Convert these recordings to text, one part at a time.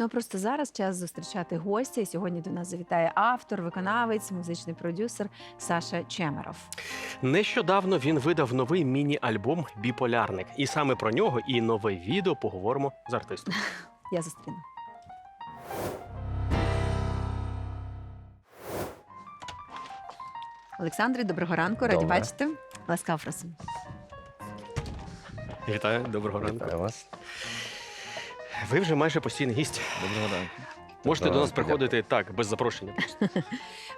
Ну а просто зараз час зустрічати гостя. І сьогодні до нас завітає автор, виконавець, музичний продюсер Саша Чемеров. Нещодавно він видав новий міні-альбом Біполярник. І саме про нього і нове відео поговоримо з артистом. Я зустріну. Олександре, доброго ранку, раді Добре. бачити. Ласкав просимо. Вітаю, доброго ранку. Вітаю вас. Ви вже майже постійний гість. Доброго ранку. Можете до нас приходити так, без запрошення. просто.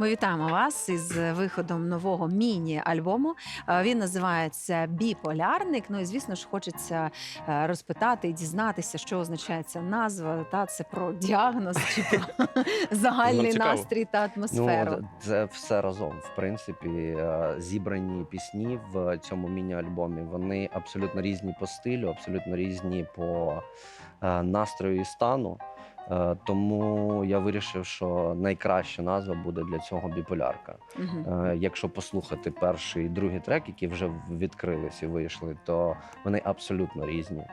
Ми вітаємо вас із виходом нового міні-альбому. Е, Він називається Біполярник. Ну і звісно ж, хочеться е, розпитати і дізнатися, що означає ця назва. Та це про діагноз чи про загальний цікаво. настрій та атмосферу. Ну, це все разом. В принципі, е, зібрані пісні в цьому міні-альбомі. Вони абсолютно різні по стилю, абсолютно різні по настрою і стану. Е, Тому я вирішив, що найкраща назва буде для цього біполярка. Мгм. Е, Якщо послухати перший і другий трек, які вже відкрились і вийшли, то вони абсолютно різні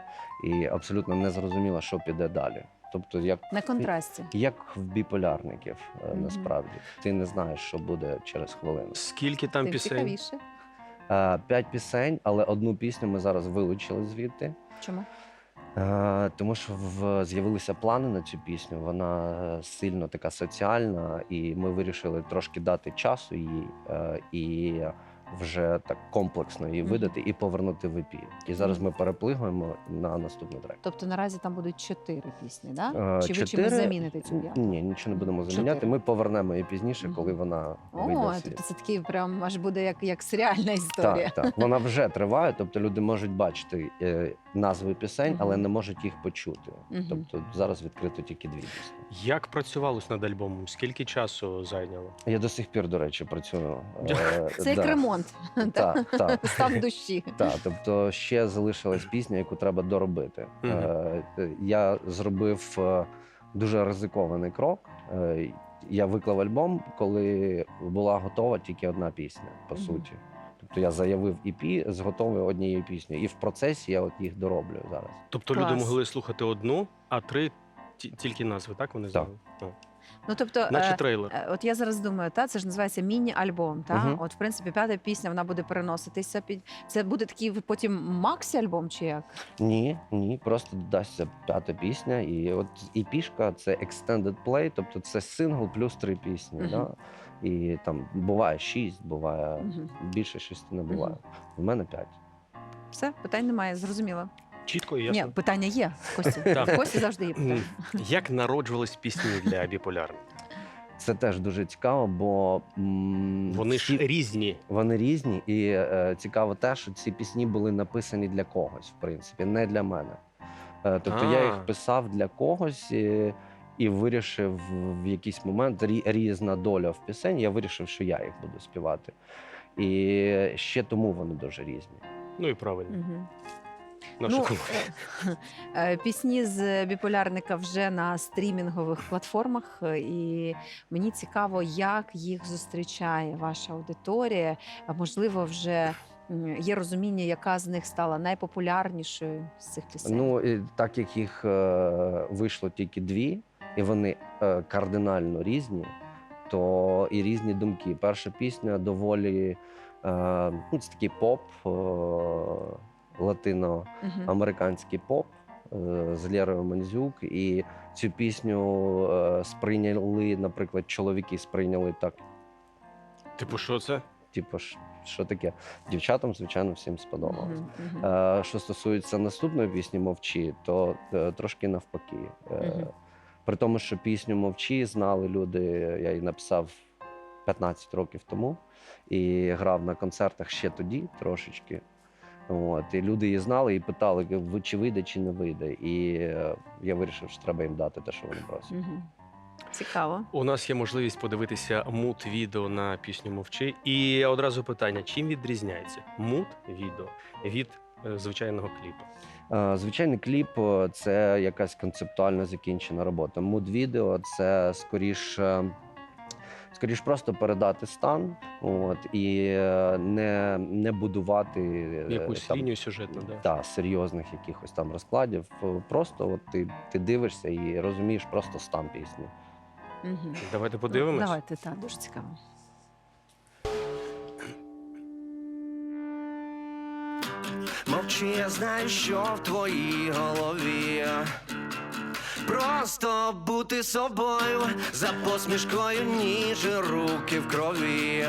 і абсолютно не зрозуміло, що піде далі. Тобто, як На контрасті. як в біполярників, е, Мгм. насправді. Ти не знаєш, що буде через хвилину. Скільки там Тим пісень? цікавіше. Е, П'ять пісень, але одну пісню ми зараз вилучили звідти. Чому? Е, Тому що в з'явилися плани на цю пісню. Вона е, сильно така соціальна, і ми вирішили трошки дати часу їй е, і вже так комплексно її видати і повернути в EP. І зараз ми переплигуємо на наступний трек. Тобто наразі там будуть чотири пісні, да? Е, Чи ви чимось заміните цю п'яту? Ні, нічого не будемо заміняти. Чотири. Ми повернемо її пізніше, коли вона вийде О, світ. тобто це такий прям аж буде як, як серіальна історія. Так, так. Вона вже триває, тобто люди можуть бачити е, назви пісень, але не можуть їх почути. Мгм. Тобто зараз відкрито тільки дві пісні. Як працювалось над альбомом? Скільки часу зайняло? Я до сих пір, до речі, працюю. е, Це як да. ремонт. Так, так. Стан душі. Так, тобто ще залишилась пісня, яку треба доробити. Е, Я зробив е, дуже ризикований крок. Е, Я виклав альбом, коли була готова тільки одна пісня, по суті. Тобто я заявив EP з готовою однією піснею. І в процесі я от їх дороблю зараз. Тобто Клас. люди могли слухати одну, а три тільки назви, так вони знали? Ну тобто, Наче е, трейлер. е, от я зараз думаю, та це ж називається міні-альбом. Та Мгм. от в принципі п'ята пісня вона буде переноситися під це буде такий потім максі-альбом чи як? Ні, ні, просто додасться п'ята пісня. І от і пішка це extended play, тобто це сингл плюс три пісні. Мгм. Да? І там буває шість, буває Мгм. більше шести не буває. В мене п'ять. Все, питань немає, зрозуміло. Чітко і Ні, питання є. Кості. Так. Кості завжди є питання. Як народжувались пісні для біполярника? Це теж дуже цікаво, бо м, Вони ж всі- різні. вони різні, і е, цікаво те, що ці пісні були написані для когось, в принципі, не для мене. Е, тобто я А. їх писав для когось. І, і вирішив в якийсь момент рі- різна доля в пісень. Я вирішив, що я їх буду співати. І ще тому вони дуже різні. Ну і правильно. Мгм. Наша Ну. Е, Пісні з біполярника вже на стрімінгових платформах, е, і мені цікаво, як їх зустрічає ваша аудиторія. Можливо, вже є розуміння, яка з них стала найпопулярнішою з цих пісень. Ну так як їх е, вийшло тільки дві, і вони е, кардинально різні, то і різні думки. Перша пісня доволі е, ну, це такий поп, е, латиноамериканський поп е, з Лєрою Мандзюк. І цю пісню е, сприйняли, наприклад, чоловіки сприйняли так. Типу, що це? Типу, що таке? Дівчатам, звичайно, всім сподобалось. Мгм, мгм. Е, Що стосується наступної пісні Мовчі, то е, трошки навпаки. Е, Мгм. При тому, що пісню Мовчі знали люди, я її написав 15 років тому і грав на концертах ще тоді трошечки. От, і люди її знали і питали, «Ви- чи вийде, чи не вийде. І е, я вирішив, що треба їм дати те, що вони просять. Мгм. Цікаво. У нас є можливість подивитися мут відео на пісню Мовчи. І одразу питання: чим відрізняється мут відео від е, звичайного кліпу? Е, Звичайний кліп е, це якась концептуально закінчена робота. Муд відео це скоріше скоріш просто передати стан, от і е, не, не будувати е, Якусь там, лінію сюжетну, да. та, серйозних якихось там розкладів. Е, Просто от ти, ти дивишся і розумієш просто стан пісні. Мгм. Давайте подивимось. Давайте, так, дуже цікаво. Мовчи, я знаю, що в твоїй голові. Просто бути собою за посмішкою, ніж руки в крові.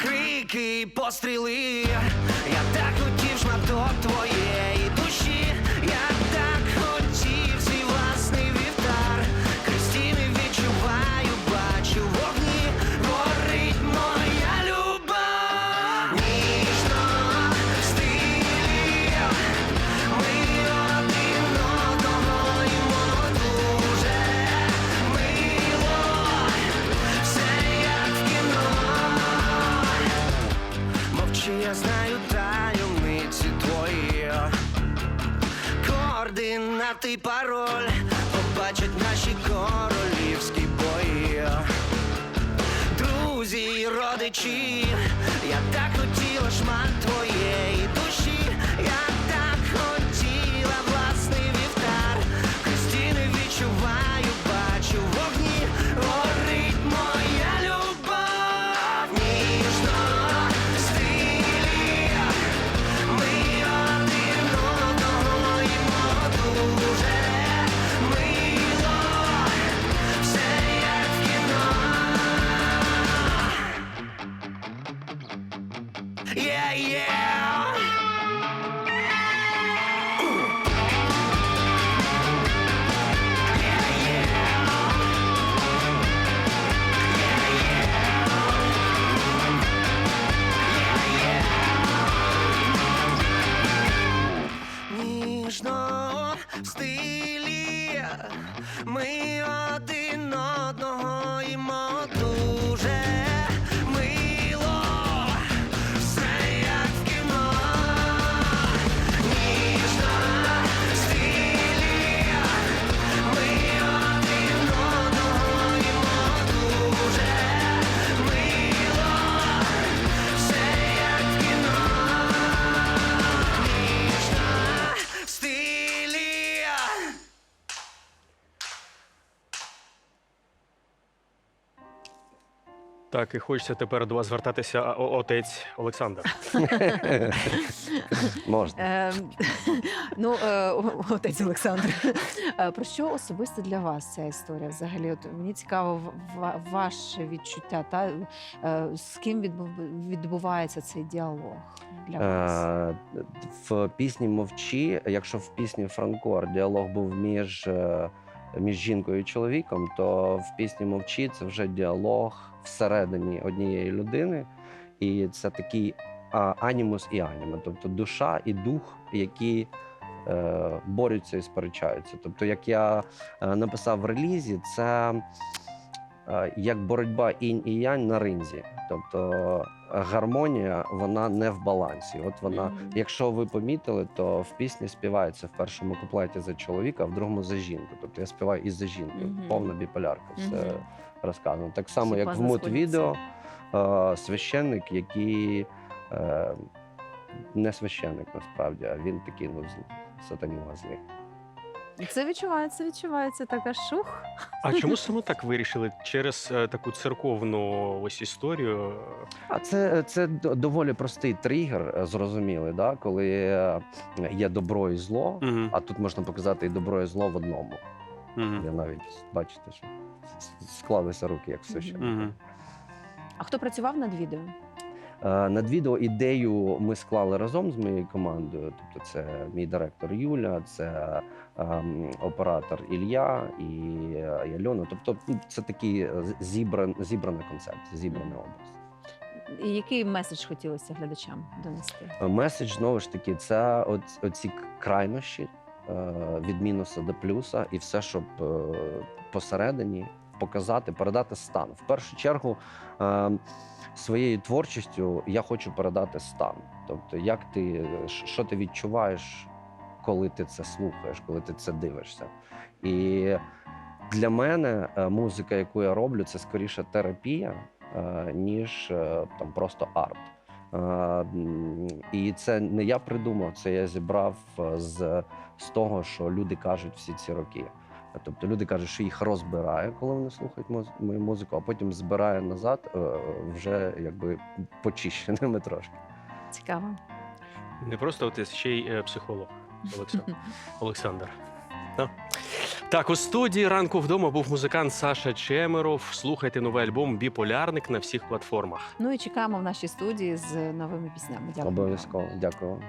Крики, постріли, я так хотів шматок твоєї Мовчи, я знаю таємниці твої. Координати пароль побачать наші королівські бої. Друзі й родичі, Так, і хочеться тепер до вас звертатися, а, о- отець Олександр. Можна. Е, ну, е, о- отець Олександр, е, про що особисто для вас ця історія взагалі? От мені цікаво в- ва- ваше відчуття, та е, з ким відбув- відбувається цей діалог для вас? Е, В пісні Мовчі, якщо в пісні Франкор діалог був між, е, між жінкою і чоловіком, то в пісні Мовчі це вже діалог всередині однієї людини. І це такий анімус і аніма, тобто душа і дух, які е, борються і сперечаються. Тобто, як я е, написав в релізі, це як боротьба інь і янь на ринзі. Тобто е, гармонія вона не в балансі. От вона, Мгм. якщо ви помітили, то в пісні співається в першому куплеті за чоловіка, а в другому за жінку. Тобто я співаю і за жінку, Мгм. повна біполярка. Все Мгм. розказано. Так само, Всі як в мут відео е, священник, який е, не священник насправді, а він такий ну з- сатанюга з них. Це відчувається, відчувається така шух. А чому саме так вирішили? Через е, таку церковну ось історію? А це, це д- доволі простий тригер, е, зрозумілий, да? коли е, є добро і зло, Угу. а тут можна показати і добро, і зло в одному. Угу. Я навіть бачите, що с- склалися руки, як все ще. Угу. А хто працював над відео? Е, Над відео ідею ми склали разом з моєю командою. Тобто, це мій директор Юля, це ем, оператор Ілля і е, Альона. Тобто, ну, це такий е, зібран, зібрана концепція, зібраний образ. І який меседж хотілося глядачам донести? Меседж знову ж таки, це от, оці крайнощі від мінуса до плюса, і все, щоб посередині показати, передати стан. В першу чергу е, своєю творчістю я хочу передати стан. Тобто, як ти що ти відчуваєш, коли ти це слухаєш, коли ти це дивишся. І для мене е, музика, яку я роблю, це скоріше терапія, е, ніж е, там просто арт. І це не я придумав, це я зібрав з, з того, що люди кажуть всі ці роки. Тобто люди кажуть, що їх розбирає, коли вони слухають мою музику, а потім збирає назад е, вже якби почищеними трошки. Цікаво. Не просто ти ще й е, психолог, Олександр. Олександр. Так. Так, у студії ранку вдома був музикант Саша Чемеров. Слухайте новий альбом Біполярник на всіх платформах. Ну і чекаємо в нашій студії з новими піснями. Дякую. Обов'язково. Дякую.